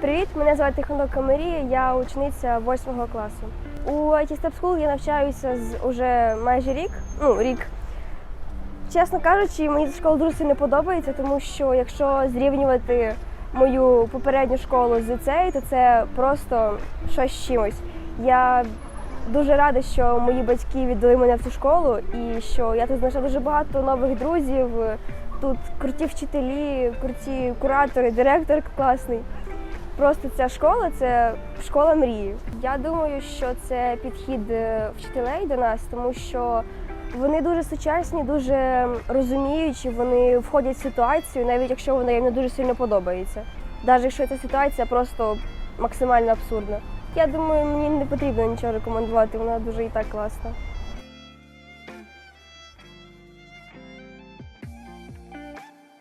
Привіт, мене звати Тихонок Марія, я учениця 8 класу. У IT Step School я навчаюся з уже майже рік. Ну, рік. Чесно кажучи, мені школа дуже сильно подобається, тому що якщо зрівнювати мою попередню школу з ліцею, то це просто щось з чимось. Я дуже рада, що мої батьки віддали мене в цю школу і що я тут знайшла дуже багато нових друзів. Тут круті вчителі, круті куратори, директор класний. Просто ця школа це школа мрії. Я думаю, що це підхід е, вчителей до нас, тому що вони дуже сучасні, дуже розуміючі, вони входять в ситуацію, навіть якщо вона їм не дуже сильно подобається. Навіть якщо ця ситуація просто максимально абсурдна. Я думаю, мені не потрібно нічого рекомендувати, вона дуже і так класна.